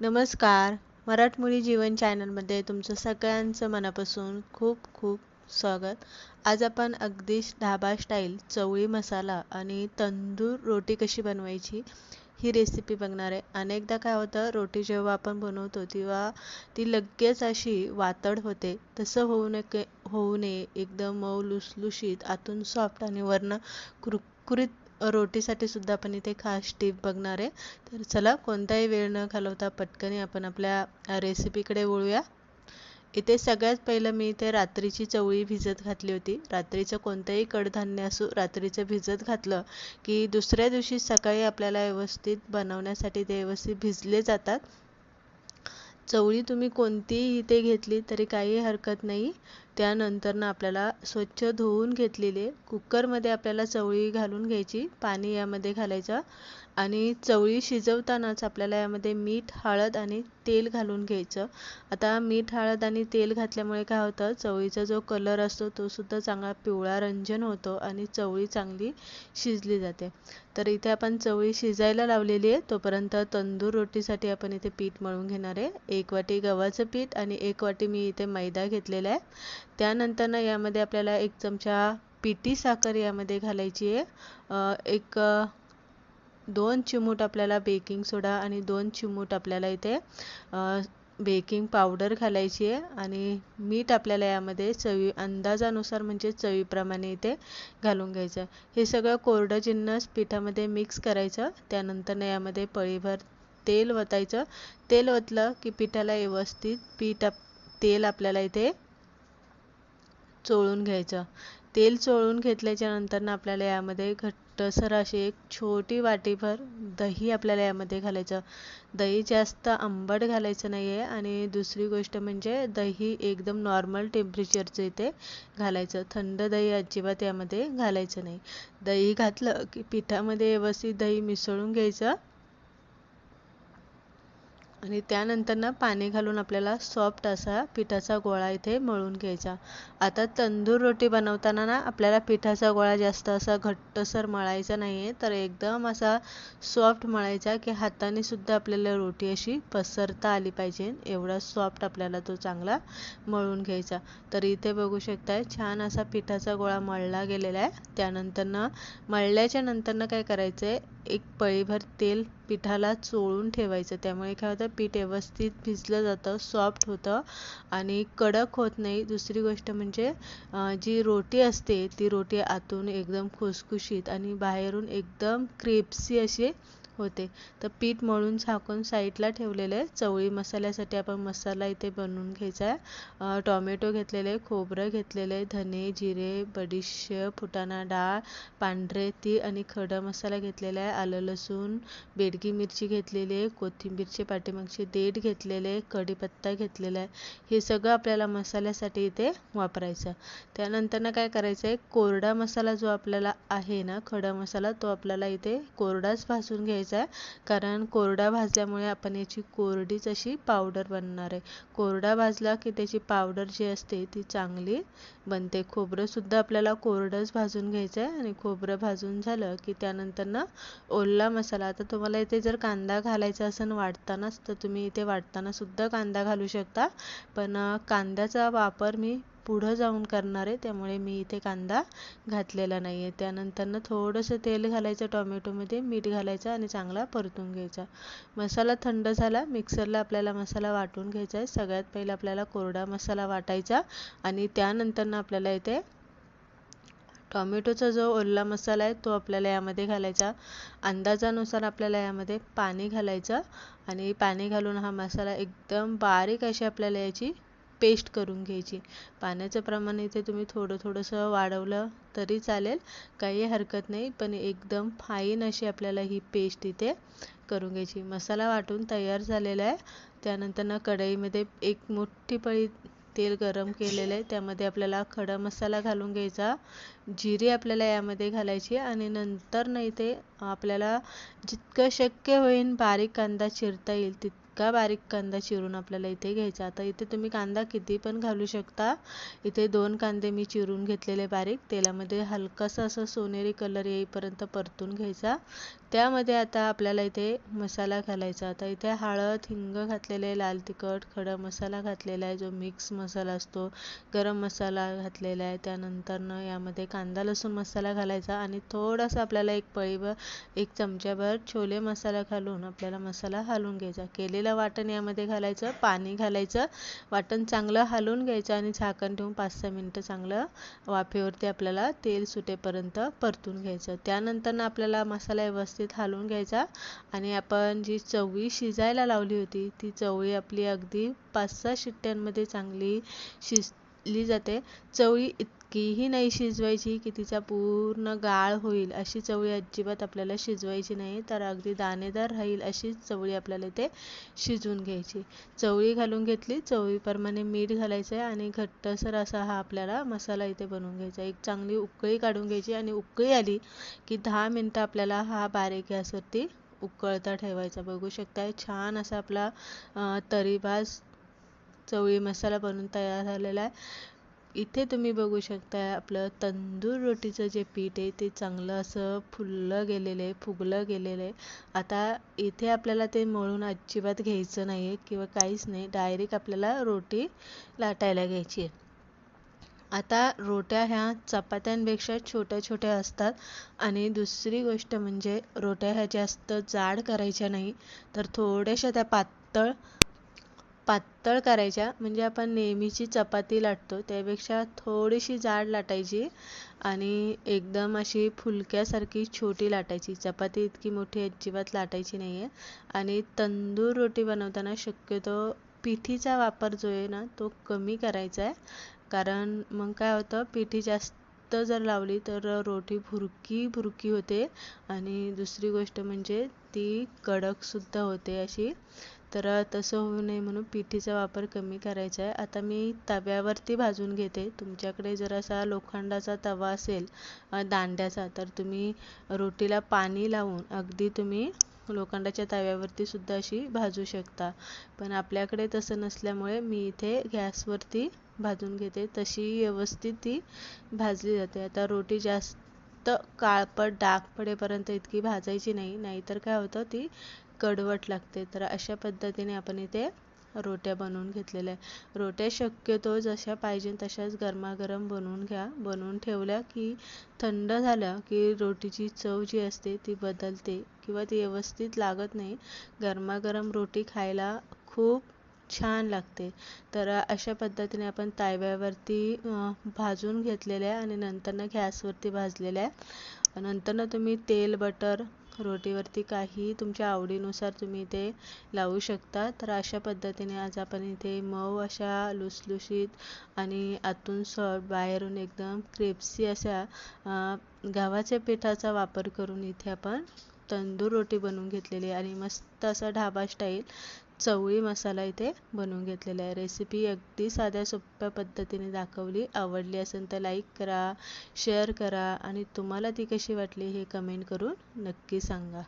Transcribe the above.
नमस्कार. मराठमोळी जीवन चॅनलमध्ये तुमचं सगळ्यांचं मनापासून खूप खूप स्वागत. आज आपण अगदी ढाबा स्टाईल चवळी मसाला आणि तंदूर रोटी कशी बनवायची ही रेसिपी बघणार आहे. अनेकदा काय होतं रोटी जेव्हा आपण बनवतो तेव्हा ती लगेच अशी वातड होते. तसं होऊ नये होऊ नये. एकदम मऊ लुसलुशीत आतून सॉफ्ट आणि वरनं कुरकुरीत रोटीसाठी सुद्धा आपण इथे खास टीप बघणार आहे. तर चला कोणताही वेळ न घालवता पटकन आपण आपल्या रेसिपीकडे वळूया. इथे सगळ्यात पहिलं मी इथे रात्रीची चवळी भिजत घातली होती. रात्रीचं कोणतंही कडधान्य असो रात्रीचं भिजत घातलं की दुसऱ्या दिवशी सकाळी आपल्याला व्यवस्थित बनवण्यासाठी ते व्यवस्थित भिजले जातात. चवळी तुम्ही कोणतीही इथे घेतली तरी काही हरकत नाही. त्यानंतर ना आपल्याला स्वच्छ धुवून घेतलेले कुक्करमध्ये आपल्याला चवळी घालून घ्यायची. पाणी यामध्ये घालायचं. आणि चवळी शिजवतानाच आपल्याला यामध्ये मीठ हळद आणि तेल घालून घ्यायचं. आता मीठ हळद आणि तेल घातल्यामुळे काय होतं? चवळीचा जो कलर असतो तो सुद्धा चांगला पिवळा रंजन होतो आणि चवळी चांगली शिजली जाते. तर इथे आपण चवळी शिजायला लावलेली आहे. तोपर्यंत तंदूर रोटीसाठी आपण इथे पीठ मळून घेणार आहे. एक वाटी गव्हाचं पीठ आणि एक वाटी मी इथे मैदा घेतलेला आहे. त्यानंतरनं यामध्ये आपल्याला एक चमचा पिठी साखर यामध्ये घालायची आहे. एक दोन चिमूट आपल्याला बेकिंग सोडा आणि दोन चिमूट आपल्याला इथे बेकिंग पावडर घालायची आहे आणि मीठ आपल्याला यामध्ये चवी अंदाजानुसार म्हणजे चवीप्रमाणे इथे घालून घ्यायचं हे सगळं कोरडं जिन्नस पिठामध्ये मिक्स करायचं त्यानंतर यामध्ये पळीभर तेल वतायचं तेल ओतलं की पिठाला व्यवस्थित पीठ तेल आपल्याला इथे चोळून घ्यायचं. तेल चोळून घेतल्याच्या नंतर आपल्याला यामध्ये घट्टसर अशी एक छोटी वाटीभर दही आपल्याला यामध्ये घालायचं. दही जास्त आंबट घालायचं नाही आहे आणि दुसरी गोष्ट म्हणजे दही एकदम नॉर्मल टेम्परेचरचं इथे घालायचं. थंड दही अजिबात यामध्ये घालायचं नाही. दही घातलं की पिठामध्ये व्यवस्थित दही मिसळून घ्यायचं. आणि त्यानंतर ना पाणी घालून आपल्याला सॉफ्ट असा पिठाचा गोळा इथे मळून घ्यायचा. आता तंदूर रोटी बनवताना ना आपल्याला पिठाचा गोळा जास्त असा घट्टसर मळायचा नाही आहे तर एकदम असा सॉफ्ट मळायचा की हाताने सुद्धा आपल्याला रोटी अशी पसरता आली पाहिजे. एवढा सॉफ्ट आपल्याला तो चांगला मळून घ्यायचा. तर इथे बघू शकताय छान असा पिठाचा गोळा मळला गेलेला आहे. त्यानंतर ना मळल्याच्या नंतर काय करायचं आहे एक पळीभर तेल पिठाला चोळून ठेवायचं. त्यामुळे काय होतं पीठ व्यवस्थित भिजलं जातं सॉफ्ट होतं आणि कडक होत नाही. दुसरी गोष्ट म्हणजे जी रोटी असते ती रोटी आतून एकदम खुसखुशीत आणि बाहेरून एकदम क्रिप्सी अशी होते. तर पीठ मळून झाकून साईडला ठेवलेलं आहे चवळी मसाल्यासाठी आपण मसाला इथे बनवून घ्यायचा आहे. टॉमॅटो घेतलेले खोबरं घेतलेलं आहे धने जिरे बडीशेप फुटाणा डाळ पांढरे ती आणि खडा मसाला घेतलेला आहे. आलं लसूण बेडगी मिरची घेतलेली आहे. कोथिंबीरचे पाठीमागचे देठ घेतलेले आहे कढीपत्ता घेतलेला आहे. हे सगळं आपल्याला मसाल्यासाठी इथे वापरायचं. त्यानंतर ना काय करायचं आहे? कोरडा मसाला जो आपल्याला आहे ना खडा मसाला तो आपल्याला इथे कोरडाच भाजून घ्यायचा आहे कारण कोरडा भाजल्यामुळे आपण याची कोरडीच अशी पावडर बनणार आहे. कोरडा भाजला की त्याची पावडर जी असते ती चांगली बनते. खोबरंसुद्धा आपल्याला कोरडंच भाजून घ्यायचं आहे आणि खोबरं भाजून झालं की त्यानंतर ना ओला मसाला. आता तुम्हाला इथे जर कांदा घालायचा असेल वाटतानाच तर तुम्ही इथे वाटतानासुद्धा कांदा घालू शकता. पण कांद्याचा वापर मी पुढं जाऊन करणार आहे त्यामुळे मी इथे कांदा घातलेला नाही आहे त्यानंतरनं थोडंसं तेल घालायचं टॉमॅटोमध्ये मीठ घालायचं आणि चांगला परतून घ्यायचा. मसाला थंड झाला मिक्सरला आपल्याला मसाला वाटून घ्यायचा आहे. सगळ्यात पहिला आपल्याला कोरडा मसाला वाटायचा आणि त्यानंतरनं आपल्याला इथे टॉमॅटोचा जो ओला मसाला आहे तो आपल्याला यामध्ये घालायचा. अंदाजानुसार आपल्याला यामध्ये पाणी घालायचं आणि पाणी घालून हा मसाला एकदम बारीक अशी आपल्याला याची पेस्ट करून घ्यायची. पाण्याचं प्रमाण इथे तुम्ही थोडं थोडंसं वाढवलं तरी चालेल. काही हरकत नाही पण एकदम फाईन अशी आपल्याला ही पेस्ट इथे करून घ्यायची. मसाला वाटून तयार झालेला आहे. त्यानंतर ना कढईमध्ये एक मोठी पळी तेल गरम केलेलं आहे. त्यामध्ये आपल्याला खडा मसाला घालून घ्यायचा. जिरे आपल्याला यामध्ये घालायची आणि नंतर ना इथे आपल्याला जितकं शक्य होईल बारीक कांदा चिरता येईल तितकं इतका बारीक कांदा चिरून आपल्याला इथे घ्यायचा. आता इथे तुम्ही कांदा किती पण घालू शकता. इथे दोन कांदे मी चिरून घेतलेले बारीक. तेलामध्ये हलकासा असं सोनेरी कलर येईपर्यंत परतून घ्यायचा. त्यामध्ये आता आपल्याला इथे मसाला घालायचा. आता इथे हळद हिंग घातलेले लाल तिखट खडा मसाला घातलेला आहे. जो मिक्स मसाला असतो गरम मसाला घातलेला आहे. त्यानंतरनं यामध्ये कांदा लसूण मसाला घालायचा आणि थोडासा आपल्याला एक पळीभर एक चमच्याभर छोले मसाला घालून आपल्याला मसाला हलवून घ्यायचा. केलेलं वाटण यामध्ये घालायचं पाणी घालायचं वाटण चांगलं हलवून घ्यायचं आणि झाकण ठेवून पाच सहा मिनटं चांगलं वाफेवरती आपल्याला तेल सुटेपर्यंत परतून घ्यायचं. त्यानंतर आपल्याला मसाला व्यवस्थित व्यवस्थित हलवून घ्यायचा आणि आपण जी चवळी शिजायला लावली होती ती चवळी आपली अगदी पाच सहा शिट्ट्यांमध्ये चांगली शिजली जाते. चवळी इतकीही नाही शिजवायची की तिचा पूर्ण गाळ होईल अशी चवळी अजिबात आपल्याला शिजवायची नाही. तर अगदी दाणेदार राहील अशी चवळी आपल्याला इथे शिजवून घ्यायची. चवळी घालून घेतली चवळीप्रमाणे मीठ घालायचं आहे आणि घट्टसर असा हा आपल्याला मसाला इथे बनवून घ्यायचा एक चांगली उकळी काढून घ्यायची आणि उकळी आली की दहा मिनटं आपल्याला हा बारीक गॅसवरती उकळता ठेवायचा. बघू शकताय छान असा आपला तरीभाज चवळी मसाला बनवून तयार झालेला आहे. इथे तुम्ही बघू शकता आपलं तंदूर रोटीचं जे पीठ आहे ते चांगलं असं फुललं गेलेलं आहे फुगलं गेलेलं आहे. आता इथे आपल्याला ते मळून अजिबात घ्यायचं नाही आहे किंवा काहीच नाही डायरेक्ट आपल्याला रोटी लाटायला घ्यायची आहे. आता रोट्या ह्या चपात्यांपेक्षा छोट्या छोट्या असतात आणि दुसरी गोष्ट म्हणजे रोट्या ह्या जास्त जाड करायच्या नाही तर थोड्याशा त्या पातळ पातळ करायच्या. म्हणजे आपण नेहमीची चपाती लाटतो त्यापेक्षा थोडीशी जाड लाटायची आणि एकदम अशी फुलक्यासारखी छोटी लाटायची. चपाती इतकी मोठी अजिबात लाटायची नाही आहे आणि तंदूर रोटी बनवताना शक्यतो पिठीचा वापर जो आहे ना तो कमी करायचा आहे कारण मग काय होतं पिठी जास्त जर लावली तर रोटी भुरकी भुरकी होते. आणि दुसरी गोष्ट म्हणजे ती कडकसुद्धा होते अशी. तर तसं होऊ नये म्हणून पिठीचा वापर कमी करायचा आहे. आता मी तव्यावरती भाजून घेते. तुमच्याकडे जर असा लोखंडाचा तवा असेल दांड्याचा तर तुम्ही रोटीला पाणी लावून अगदी तुम्ही लोखंडाच्या तव्यावरती सुद्धा अशी भाजू शकता. पण आपल्याकडे तसं नसल्यामुळे मी इथे गॅसवरती भाजून घेते. तशी व्यवस्थित ती भाजली जाते. आता रोटी जास्त काळपट डाग पडेपर्यंत इतकी भाजायची नाही. नाहीतर काय होतं ती कडवट लागते. तर अशा पद्धतीने आपण इथे रोट्या बनवून घेतलेल्या आहे रोट्या शक्यतो जशा पाहिजे तशाच गरमागरम बनवून घ्या. बनवून ठेवल्या की थंड झाल्या की रोटीची चव जी असते ती बदलते किंवा ती व्यवस्थित लागत नाही. गरमागरम रोटी खायला खूप छान लागते. तर अशा पद्धतीने आपण तव्यावरती भाजून घेतलेल्या आहे आणि नंतरनं गॅसवरती भाजलेल्या. आहे नंतरनं तुम्ही तेल बटर रोटीवरती काही तुमच्या आवडीनुसार तुम्ही ते लावू शकता. तर अशा पद्धतीने आज आपण इथे मऊ अशा लुसलुशीत आणि आतून सॉफ्ट बाहेरून एकदम क्रिप्सी अशा गव्हाच्या पिठाचा वापर करून इथे आपण तंदूर रोटी बनवून घेतलेली आहे आणि मस्त असा ढाबा स्टाईल चवळी मसाला इथे बनवून घेतलेला आहे. रेसिपी अगदी साध्या सोप्या पद्धतीने दाखवली. आवडली असेल तर लाईक करा शेअर करा आणि तुम्हाला ती कशी वाटली हे कमेंट करून नक्की सांगा.